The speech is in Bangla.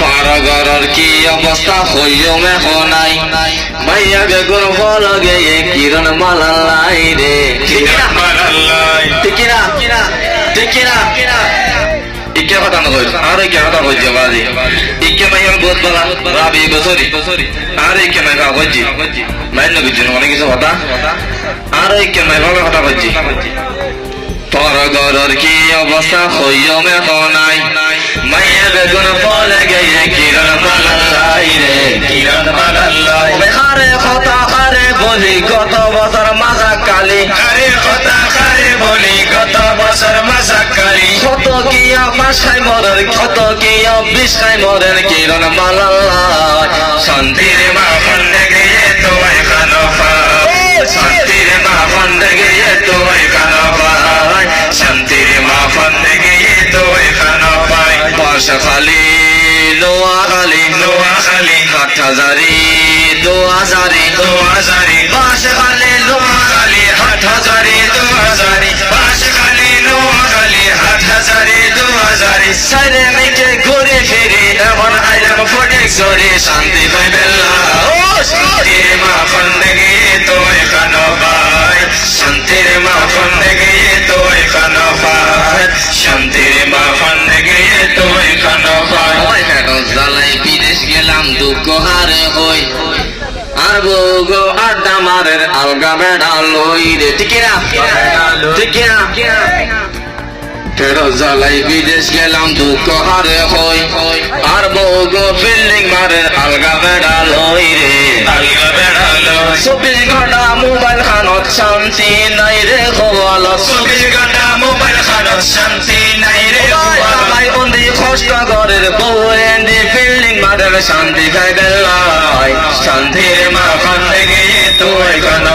পারগরর কি অবস্থা হইও নাই। ভাইয়া বেগুন গেয়ে কিরণ মালালাই রে। ঠিকিনা ঠিকিনা ঠিকিনা ইকে কথা নকই আর ইকে কথা কইছি বাজি। ইকে মাই বহুত বলা রাবি বছরি আর ইকে মাই কইছি মাই নকইছি অনেক কিছু কথা আর ইকে কথা কইছি কি অবস্থা হইও নাই মাইয়া বলে গেয়ে কিরণ মালালাই রে কিরণ মালালাই হারে কথা হারে বলি কত বছর মাজা কালি হারে কথা হারে বলি কত বছর মাসাকালি কত কিয়া পাশাই মরেন কত কিয়া বিষাই মরেন কিরণ মালাল্লাহ সন্ধির মা খালি লোয়া খালি নোয়া খালি হাট হাজারি, দোয়া হাজারি দো হাজারি পাশ খালি লোয়া খালি হাট হাজারি দো হাজারি পাঁচ খালি নোয়া খালি হাট হাজারি দো হাজারি। সাইরে মিটে ঘুরে ফিরে, এমন আইলাম ফটিক সরে, শান্তি পাইবেন না ও শান্তির মা ফন্ডে গিয়ে তোমায় খানো পাই। শান্তির মা ফন্ডে গিয়ে তোমায় খানো পাই। শান্তির মা গেলাম হই। আর বউগো আড্ডা মারের আলগা বেড়া লই রে। টিকিরা টিকিরা ফেরো জ্বালাই বিদেশ গেলাম দুঃখ হারে হই। আর বউগো বিল্ডিং মারের আলগা বেড়া লই রে। চব্বিশ ঘণ্টা মোবাইল খানত শান্তি নাই রে খোয়ালত চব্বিশ ঘণ্টা মোবাইল খানত শান্তি নাই রে বন্দি কষ্ট মানব শান্তি খাই দেয় শান্তির মা খান গিয়ে তুই কেন